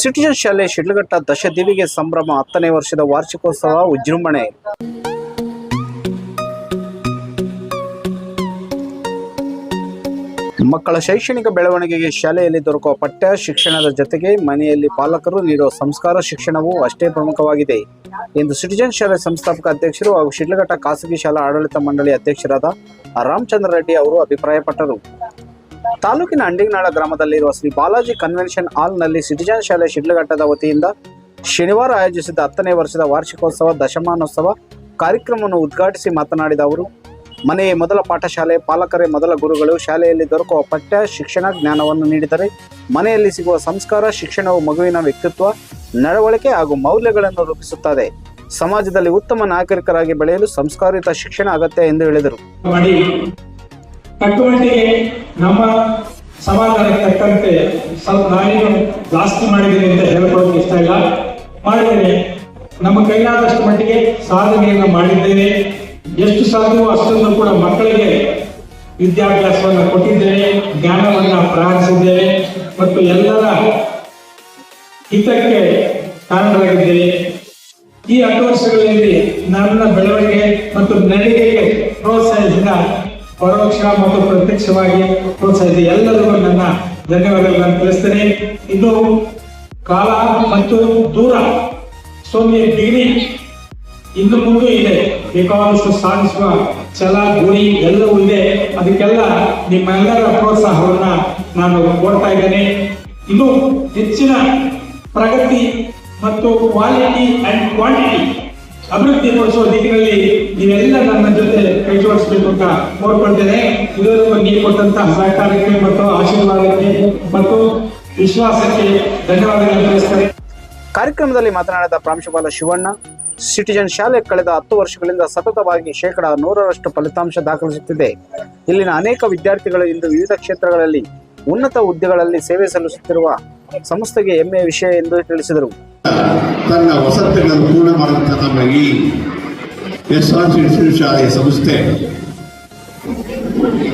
Citizen ಶಾಲೆ ಶಿಡ್ಲಘಟ್ಟ ದಶದೇವಿಗೆ ಸಂಭ್ರಮ ಹತ್ತನೇ ವರ್ಷದ ವಾರ್ಷಿಕೋತ್ಸವ ವಿಜೃಂಭಣೆ ಮಕ್ಕಳ ಶೈಕ್ಷಣಿಕ ಬೆಳವಣಿಗೆಗೆ ಶಾಲೆಯಲ್ಲಿ ದೊರಕುವ ಪಠ್ಯ ಶಿಕ್ಷಣದ ಜೊತೆಗೆ ಮನೆಯಲ್ಲಿ ಪಾಲಕರು ನೀಡುವ ಸಂಸ್ಕಾರ ಶಿಕ್ಷಣವು ಅಷ್ಟೇ ಪ್ರಮುಖವಾಗಿದೆ. ಎಂದು ಸಿಟಿಜನ್ ಶಾಲೆ ಸಂಸ್ಥಾಪಕ ಅಧ್ಯಕ್ಷರು ಹಾಗೂ ಶಿಡ್ಲಘಟ್ಟ ಖಾಸಗಿ ಶಾಲಾ ಆಡಳಿತ ಮಂಡಳಿ ಅಧ್ಯಕ್ಷರಾದ ರಾಮಚಂದ್ರ ರೆಡ್ಡಿ ಅವರು ಅಭಿಪ್ರಾಯಪಟ್ಟರು. ತಾಲೂಕಿನ ಅಂಡಿಗನಾಳ ಗ್ರಾಮದಲ್ಲಿರುವ ಶ್ರೀ ಬಾಲಾಜಿ ಕನ್ವೆನ್ಷನ್ ಹಾಲ್ನಲ್ಲಿ ಸಿಟಿಜನ್ ಶಾಲೆ ಶಿಡ್ಲಘಟ್ಟದ ವತಿಯಿಂದ ಶನಿವಾರ ಆಯೋಜಿಸಿದ ಹತ್ತನೇ ವರ್ಷದ ವಾರ್ಷಿಕೋತ್ಸವ, ದಶಮಾನೋತ್ಸವ ಕಾರ್ಯಕ್ರಮವನ್ನು ಉದ್ಘಾಟಿಸಿ ಮಾತನಾಡಿದ ಅವರು, ಮನೆಯ ಮೊದಲ ಪಾಠಶಾಲೆ, ಪಾಲಕರೇ ಮೊದಲ ಗುರುಗಳು, ಶಾಲೆಯಲ್ಲಿ ದೊರಕುವ ಪಠ್ಯ, ಶಿಕ್ಷಣ ಜ್ಞಾನವನ್ನು ನೀಡಿದರೆ ಮನೆಯಲ್ಲಿ ಸಿಗುವ ಸಂಸ್ಕಾರ, ಶಿಕ್ಷಣವು ಮಗುವಿನ ವ್ಯಕ್ತಿತ್ವ, ನಡವಳಿಕೆ ಹಾಗೂ ಮೌಲ್ಯಗಳನ್ನು ರೂಪಿಸುತ್ತದೆ. ಸಮಾಜದಲ್ಲಿ ಉತ್ತಮ ನಾಗರಿಕರಾಗಿ ಬೆಳೆಯಲು ಸಂಸ್ಕಾರಿತ ಶಿಕ್ಷಣ ಅಗತ್ಯ ಎಂದು ಹೇಳಿದರು. ತಕ್ಕಮಟ್ಟಿಗೆ ನಮ್ಮ ಸಮಾಧಾನಕ್ಕೆ ತಕ್ಕಂತೆ ಸ್ವಲ್ಪ ನಾನೇನು ಜಾಸ್ತಿ ಮಾಡಿದ್ದೀನಿ ಅಂತ ಹೇಳ್ಕೊಳ್ಳೋಕೆ ಇಷ್ಟ ಇಲ್ಲ. ಮಾಡಿದ್ದೇನೆ. ನಮ್ಮ ಕೈಲಾದಷ್ಟು ಮಟ್ಟಿಗೆ ಸಾಧನೆಯನ್ನು ಮಾಡಿದ್ದೇನೆ. ಎಷ್ಟು ಸಾಧ್ಯವೋ ಅಷ್ಟನ್ನು ಕೂಡ ಮಕ್ಕಳಿಗೆ ವಿದ್ಯಾಭ್ಯಾಸವನ್ನು ಕೊಟ್ಟಿದ್ದೇನೆ, ಜ್ಞಾನವನ್ನು ಪ್ರಾರಂಭಿಸಿದ್ದೇನೆ ಮತ್ತು ಎಲ್ಲರ ಹಿತಕ್ಕೆ ಕಾರಣರಾಗಿದ್ದೇನೆ. ಈ ಹತ್ತು ವರ್ಷಗಳಲ್ಲಿ ನನ್ನ ಬೆಳವಣಿಗೆ ಮತ್ತು ನಡಿಗೆಗೆ ಪ್ರೋತ್ಸಾಹಿಸಿದ ಪರೋಕ್ಷ ಮತ್ತು ಪ್ರತ್ಯಕ್ಷವಾಗಿ ಪ್ರೋತ್ಸಾಹಿಸಿ ಎಲ್ಲರಿಗೂ ನನ್ನ ಧನ್ಯವಾದಗಳನ್ನು ತಿಳಿಸ್ತೇನೆ. ಇದು ಕಾಲ ಮತ್ತು ದೂರ ಸೋಮ್ಯ ಡಿಗ್ರಿ ಇನ್ನು ಮುಂದೆ ಇದೆ. ಬೇಕಾದಷ್ಟು ಸಾಧಿಸುವ ಛಲ, ಗುರಿ ಎಲ್ಲವೂ ಇದೆ. ಅದಕ್ಕೆಲ್ಲ ನಿಮ್ಮೆಲ್ಲರ ಪ್ರೋತ್ಸಾಹವನ್ನ ನಾನು ಕೊಡ್ತಾ ಇದ್ದೇನೆ. ಇದು ಹೆಚ್ಚಿನ ಪ್ರಗತಿ ಮತ್ತು ಕ್ವಾಲಿಟಿ ಅಂಡ್ ಕ್ವಾಂಟಿಟಿ ಅಭಿವೃದ್ಧಿ ಪಡಿಸುವ ದಿಕ್ಕಿನಲ್ಲಿ ನೀವೆಲ್ಲ ನನ್ನ ಜೊತೆ ಕೈ ಜೋಡಿಸಬೇಕು ಅಂತ ಕೋರ್ಕೊಳ್ತೇನೆ ಇದರಲ್ಲೂ ನೀವು ಕೊಟ್ಟಂತಹ ಸಹಕಾರಕ್ಕೆ ಮತ್ತು ಆಶೀರ್ವಾದಕ್ಕೆ ಮತ್ತು ವಿಶ್ವಾಸಕ್ಕೆ ಧನ್ಯವಾದಗಳನ್ನು ತಿಳಿಸ್ತಾರೆ ಕಾರ್ಯಕ್ರಮದಲ್ಲಿ ಮಾತನಾಡಿದ ಪ್ರಾಂಶುಪಾಲ ಶಿವಣ್ಣ, ಸಿಟಿಜನ್ ಶಾಲೆ ಕಳೆದ ಹತ್ತು ವರ್ಷಗಳಿಂದ ಸತತವಾಗಿ ಶೇಕಡಾ ನೂರರಷ್ಟು ಫಲಿತಾಂಶ ದಾಖಲಿಸುತ್ತಿದೆ. ಇಲ್ಲಿನ ಅನೇಕ ವಿದ್ಯಾರ್ಥಿಗಳು ಇಂದು ವಿವಿಧ ಕ್ಷೇತ್ರಗಳಲ್ಲಿ ಉನ್ನತ ಹುದ್ದೆಗಳಲ್ಲಿ ಸೇವೆ ಸಲ್ಲಿಸುತ್ತಿರುವ ಸಂಸ್ಥೆಗೆ ಹೆಮ್ಮೆಯ ವಿಷಯ ಎಂದು ತಿಳಿಸಿದರು. ತನ್ನ ವಸತಿಗಳನ್ನು ಪೂರ್ಣ ಮಾಡುವಂತಹ ನಮ್ಮ ಈ ಎಸ್ ಆರ್ ಶಾಲೆಯ ಸಂಸ್ಥೆ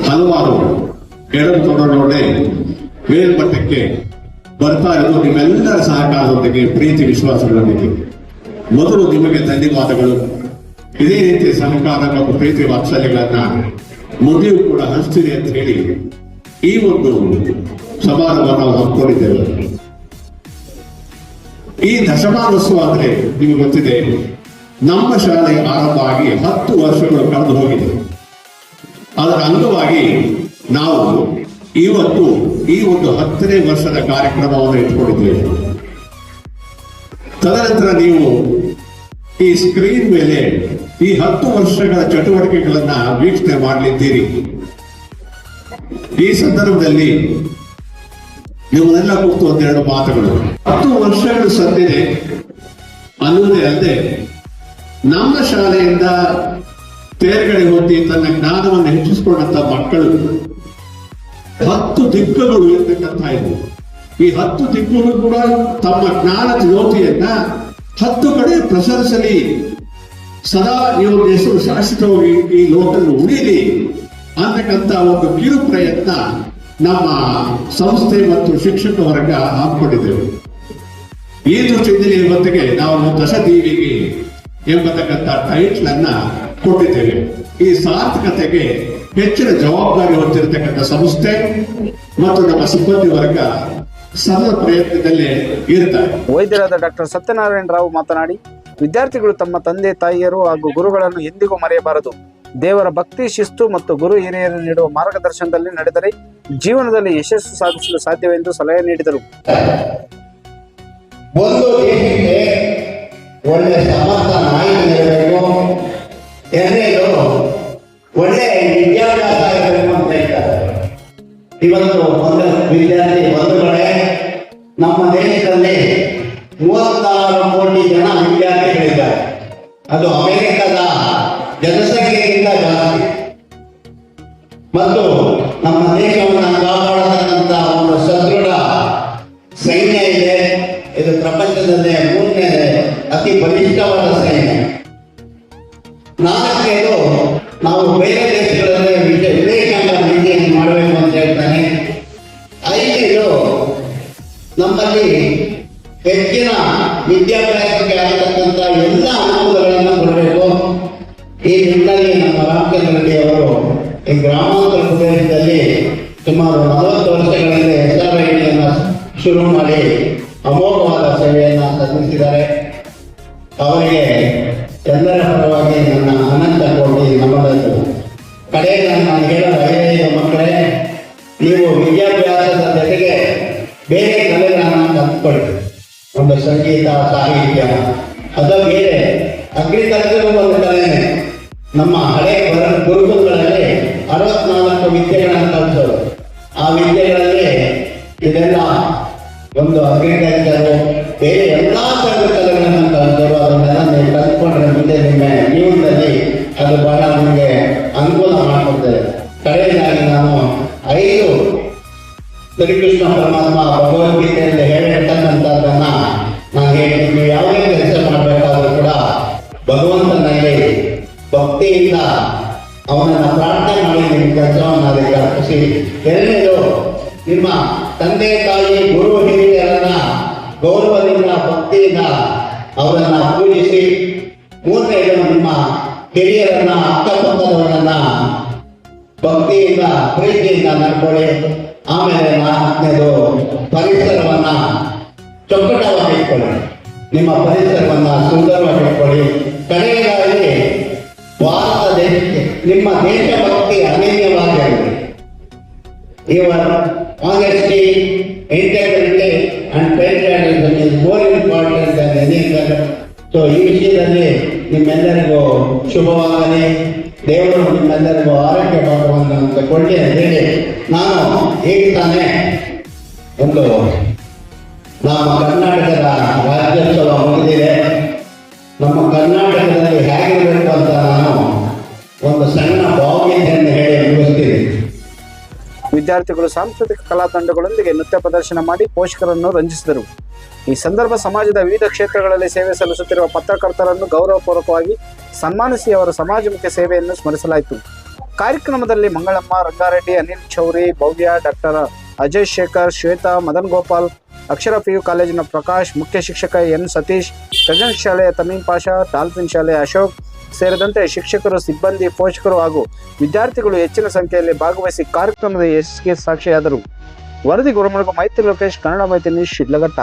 ಹಲವಾರು ಎಡಲು ತೊಡರೊಡೆ ಮೇಲ್ಮಟ್ಟಕ್ಕೆ ಬರ್ತಾ ಇರೋದು ನಿಮ್ಮೆಲ್ಲರ ಸಹಕಾರದೊಂದಿಗೆ, ಪ್ರೀತಿ, ವಿಶ್ವಾಸಗಳೊಂದಿಗೆ. ಮೊದಲು ನಿಮಗೆ ಧನ್ಯವಾದಗಳು. ಇದೇ ರೀತಿ ಸಹಕಾರ ಮತ್ತು ಪ್ರೀತಿ ವಾತ್ಸಲ್ಯಗಳನ್ನ ಮುಂದೆಯೂ ಕೂಡ ಹಂಚ್ತೀರಿ ಅಂತ ಹೇಳಿ ಈ ಒಂದು ಸಮಾರಂಭ ನಾವು ಹಮ್ಮಿಕೊಂಡಿದ್ದೇವೆ. ಈ ದಶಮಾನೋತ್ಸವ ಅಂದ್ರೆ ನಿಮಗೆ ಗೊತ್ತಿದೆ, ನಮ್ಮ ಶಾಲೆ ಆರಂಭ ಆಗಿ ಹತ್ತು ವರ್ಷಗಳು ಕಳೆದು ಹೋಗಿದೆ. ಅದರ ಅಂಗವಾಗಿ ನಾವು ಇವತ್ತು ಈ ಒಂದು ಹತ್ತನೇ ವರ್ಷದ ಕಾರ್ಯಕ್ರಮವನ್ನು ಇಟ್ಕೊಂಡಿದ್ದೇವೆ. ತದನಂತರ ನೀವು ಈ ಸ್ಕ್ರೀನ್ ಮೇಲೆ ಈ ಹತ್ತು ವರ್ಷಗಳ ಚಟುವಟಿಕೆಗಳನ್ನ ವೀಕ್ಷಣೆ ಮಾಡಲಿದ್ದೀರಿ. ಈ ಸಂದರ್ಭದಲ್ಲಿ ನಿಮ್ಮನ್ನೆಲ್ಲ ಕೂತು ಒಂದೆರಡು ಮಾತುಗಳು. ಹತ್ತು ವರ್ಷಗಳು ಸತ್ತಿದೆ ಅನ್ನೋದೇ ಅಲ್ಲದೆ ನಮ್ಮ ಶಾಲೆಯಿಂದ ತೇರ್ಗಡೆ ಹೋಗಿ ತನ್ನ ಜ್ಞಾನವನ್ನು ಹೆಚ್ಚಿಸಿಕೊಂಡಂತ ಮಕ್ಕಳು ಹತ್ತು ದಿಕ್ಕುಗಳು ಇರ್ತಕ್ಕಂಥ ಇದು. ಈ ಹತ್ತು ದಿಕ್ಕುಗಳು ಕೂಡ ತಮ್ಮ ಜ್ಞಾನ ಜ್ಯೋತಿಯನ್ನ ಹತ್ತು ಕಡೆ ಪ್ರಸರಿಸಲಿ. ಸದಾ ಇವ್ರ ಹೆಸರು ಶಾಶ್ವತವಾಗಿ ಈ ಲೋಕದಲ್ಲಿ ಉಳಿಯಲಿ ಅಂತಕ್ಕಂಥ ಒಂದು ಕಿರು ಪ್ರಯತ್ನ ನಮ್ಮ ಸಂಸ್ಥೆ ಮತ್ತು ಶಿಕ್ಷಕ ವರ್ಗ ಹಾಕೊಂಡಿದ್ದೇವೆ ಈ ದೃಷ್ಟಿಯಿಂದ ಇವತ್ತಿಗೆ ನಾವು ದಶದೀವಿಗೆ ಎಂಬತಕ್ಕಂಥ ಟೈಟ್ಲ್ ಅನ್ನ ಕೊಟ್ಟಿದ್ದೇವೆ. ಈ ಸಾರ್ಥಕತೆಗೆ ಹೆಚ್ಚಿನ ಜವಾಬ್ದಾರಿ ಹೊಂದಿರತಕ್ಕಂಥ ಸಂಸ್ಥೆ ಮತ್ತು ನಮ್ಮ ಸಿಬ್ಬಂದಿ ವರ್ಗ ಸದಾ ಪ್ರಯತ್ನದಲ್ಲಿ ಇರ್ತಾರೆ. ವೈದ್ಯರಾದ ಡಾಕ್ಟರ್ ಸತ್ಯನಾರಾಯಣ ರಾವ್ ಮಾತನಾಡಿ, ವಿದ್ಯಾರ್ಥಿಗಳು ತಮ್ಮ ತಂದೆ, ತಾಯಿಯರು ಹಾಗೂ ಗುರುಗಳನ್ನು ಎಂದಿಗೂ ಮರೆಯಬಾರದು. ದೇವರ ಭಕ್ತಿ, ಶಿಸ್ತು ಮತ್ತು ಗುರು ಹಿರಿಯರು ನೀಡುವ ಮಾರ್ಗದರ್ಶನದಲ್ಲಿ ನಡೆದರೆ ಜೀವನದಲ್ಲಿ ಯಶಸ್ಸು ಸಾಧಿಸಲು ಸಾಧ್ಯವೆಂದು ಸಲಹೆ ನೀಡಿದರು. ಒಂದು ದೇಶಕ್ಕೆ ಒಳ್ಳೆ ಸಮರ್ಥ ನಾಯಕನಿರಬೇಕು ಎರಡನೇದು, ಒಳ್ಳೆ ವಿದ್ಯಾಭ್ಯಾಸ ಇರಬೇಕು ಅಂತ ಹೇಳ್ತಾರೆ. ಇವತ್ತು ಒಂದು ವಿದ್ಯಾರ್ಥಿ ಬಂಧುಗಳೇ, ನಮ್ಮ ದೇಶದಲ್ಲಿ ಮೂವತ್ತಾರು ಕೋಟಿ ಜನ ವಿದ್ಯಾರ್ಥಿಗಳಿದ್ದಾರೆ. ಅದು ನಮ್ಮ ದೇಶವನ್ನು ಕಾಪಾಡತಕ್ಕಂಥ ಒಂದು ಸದೃಢ ಸೈನ್ಯ ಇದೆ. ಇದು ಪ್ರಪಂಚದಲ್ಲೇ ಮೂರನೇ ಅತಿ ಬಲಿಷ್ಠವಾದ ಸೈನ್ಯ. ನಾಲ್ಕನೇದು ನಾವು ಬೇರೆ ದೇಶಗಳಲ್ಲಿ ವಿದೇ ವಿದೇಶಾಂಗ ನೀತಿಯನ್ನು ಮಾಡಬೇಕು ಅಂತ ಹೇಳ್ತಾನೆ. ಐದನೇದು ನಮ್ಮಲ್ಲಿ ಹೆಚ್ಚಿನ ವಿದ್ಯಾಭ್ಯಾಸಕ್ಕೆ ಆಗತಕ್ಕಂಥ ಎಲ್ಲ ಅನುಕೂಲಗಳನ್ನು ಕೊಡಬೇಕು. ಈ ಗ್ರಾಮಾಂತರ ಪ್ರದೇಶದಲ್ಲಿ ಸುಮಾರು ನಲವತ್ತು ವರ್ಷಗಳಿಂದ ಎಸ್ ಆರ್ ಶುರು ಮಾಡಿ ಅಮೋಘವಾದ ಸೇವೆಯನ್ನು ಸಲ್ಲಿಸಿದ್ದಾರೆ ಅವರಿಗೆ ಎಲ್ಲರ ಪರವಾಗಿ ನನ್ನ ಅನಂತ ಕೋಟಿ ನಮನಗಳು. ಕಡೆಗೆ ನಾನು ಹೇಳುವ ಐದೈದು ಮಕ್ಕಳೇ, ನೀವು ವಿದ್ಯಾಭ್ಯಾಸದ ಜೊತೆಗೆ ಬೇರೆ ಕಲೆಗಳನ್ನು ಕಲ್ತ್ಕೊಳ್ಳಿ ಒಂದು ಸಂಗೀತ, ಸಾಹಿತ್ಯ ಅದು ಬೇರೆ ಅಗ್ರಿಕಲ್ಚರ್ ಒಂದು ನಮ್ಮ ಹಳೆ ಗುರು- ಗುರುಕುಲಗಳಲ್ಲಿ ಅರವತ್ನಾಲ್ಕು ವಿದ್ಯೆಗಳನ್ನು ಕಲಿಸೋದು ಆ ವಿದ್ಯೆಗಳಲ್ಲಿ ಇದೆಲ್ಲ ಒಂದು ಅಗ್ರಿಕಲ್ಚರ್ ಬೇರೆ ಎಲ್ಲಾ ತರದ ಕಲೆಗಳನ್ನು ಕಲಿತರು ಅದನ್ನೆಲ್ಲ ನೀವು ಕಲ್ತ್ಕೊಂಡ್ರೆ ಮುಂದೆ ನಿಮ್ಮ ಜೀವನದಲ್ಲಿ ಅದು ಬಹಳ ನಿಮಗೆ ಅನುಕೂಲ ಮಾಡಿಕೊಡ್ತದೆ. ಕಡೆಯದಾಗಿ ನಾನು ಐದು ಶ್ರೀಕೃಷ್ಣ ಪರಮಾತ್ಮ ಭಗವದ್ಗೀತೆಯಲ್ಲಿ ಹೇಳಿರ್ತಕ್ಕಂಥದ್ದನ್ನ ನಾನು ಹೇಳ್ತೀನಿ. ನೀವು ಯಾವುದೇ ಕೆಲಸ ಮಾಡಬೇಕಾದ್ರೂ ಕೂಡ ಭಗವಂತನಲ್ಲಿ ಭಕ್ತಿಯಿಂದ ಅವನನ್ನ ಪ್ರಾರ್ಥನೆ ಮಾಡಿ ನಿಮ್ಮ ಕೆಲಸವನ್ನು ಅದಕ್ಕೆ ಎರಡನೇದು, ನಿಮ್ಮ ತಂದೆ ತಾಯಿ, ಗುರು ಹಿರಿಯರನ್ನ ಗೌರವದಿಂದ, ಭಕ್ತಿಯಿಂದ ಅವರನ್ನ ಪೂಜಿಸಿ. ಮೂರನೇದು, ನಿಮ್ಮ ಹಿರಿಯರನ್ನ, ಅಕ್ಕಪಕ್ಕದವರನ್ನ ಭಕ್ತಿಯಿಂದ, ಪ್ರೀತಿಯಿಂದ ನಡ್ಕೊಳ್ಳಿ. ಆಮೇಲೆ ನಾಲ್ಕನೇದು, ಪರಿಸರವನ್ನ ಚೊಕ್ಕಟವಾಗಿ ಇಟ್ಕೊಳ್ಳಿ. ನಿಮ್ಮ ಪರಿಸರವನ್ನ ಸುಂದರವಾಗಿ ನಿಮ್ಮ ದೇಶಭಕ್ತಿ ಅನನ್ಯವಾಗಿದೆ ಇವರ್ honesty integrity and patriotism is more important than any other so ಈ ವಿಷಯದಲ್ಲಿ ನಿಮ್ಮೆಲ್ಲರಿಗೂ ಶುಭವಾಗಲಿ. ದೇವರು ನಿಮ್ಮೆಲ್ಲರಿಗೂ ಆರೋಗ್ಯ ಭಾಗವನ್ನು ಅಂತ ಹೇಳಿ ನಾನು ಹೇಳ್ತಾನೆ. ತಾನೇ ಒಂದು ನಮ್ಮ ಕರ್ನಾಟಕದ ವಿದ್ಯಾರ್ಥಿಗಳು ಸಾಂಸ್ಕೃತಿಕ ಕಲಾ ತಂಡಗಳೊಂದಿಗೆ ನೃತ್ಯ ಪ್ರದರ್ಶನ ಮಾಡಿ ಪೋಷಕರನ್ನು ರಂಜಿಸಿದರು. ಈ ಸಂದರ್ಭ ಸಮಾಜದ ವಿವಿಧ ಕ್ಷೇತ್ರಗಳಲ್ಲಿ ಸೇವೆ ಸಲ್ಲಿಸುತ್ತಿರುವ ಪತ್ರಕರ್ತರನ್ನು ಗೌರವಪೂರ್ವಕವಾಗಿ ಸನ್ಮಾನಿಸಿ ಅವರ ಸಮಾಜಮುಖಿ ಸೇವೆಯನ್ನು ಸ್ಮರಿಸಲಾಯಿತು. ಕಾರ್ಯಕ್ರಮದಲ್ಲಿ ಮಂಗಳಮ್ಮ, ರಂಗಾರೆಡ್ಡಿ, ಅನಿಲ್ ಚೌರಿ, ಭವ್ಯ ಡಾಕ್ಟರ್ ಅಜಯ್ ಶೇಖರ್, ಶ್ವೇತಾ, ಮದನ್ ಗೋಪಾಲ್, ಅಕ್ಷರ ಪಿಯು ಕಾಲೇಜಿನ ಪ್ರಕಾಶ್, ಮುಖ್ಯ ಶಿಕ್ಷಕ ಎನ್ ಸತೀಶ್ ಪ್ರೆಸೆಂಟ್ ಶಾಲೆಯ ತಮೀಂ ಪಾಷಾ, ಡಾಲ್ಫಿನ್ ಶಾಲೆಯ ಅಶೋಕ್ ಸೇರಿದಂತೆ ಶಿಕ್ಷಕರು, ಸಿಬ್ಬಂದಿ, ಪೋಷಕರು ಹಾಗೂ ವಿದ್ಯಾರ್ಥಿಗಳು ಹೆಚ್ಚಿನ ಸಂಖ್ಯೆಯಲ್ಲಿ ಭಾಗವಹಿಸಿ ಕಾರ್ಯಕ್ರಮದ ಯಶಸ್ಸಿಗೆ ಸಾಕ್ಷಿಯಾದರು. ವರದಿ ಗುರುಮುಳುಗ, ಮೈತ್ರಿ ಲೋಕೇಶ್, ಕನ್ನಡ ಮೈತ್ರಿ ಶಿಡ್ಲಘಟ್ಟ.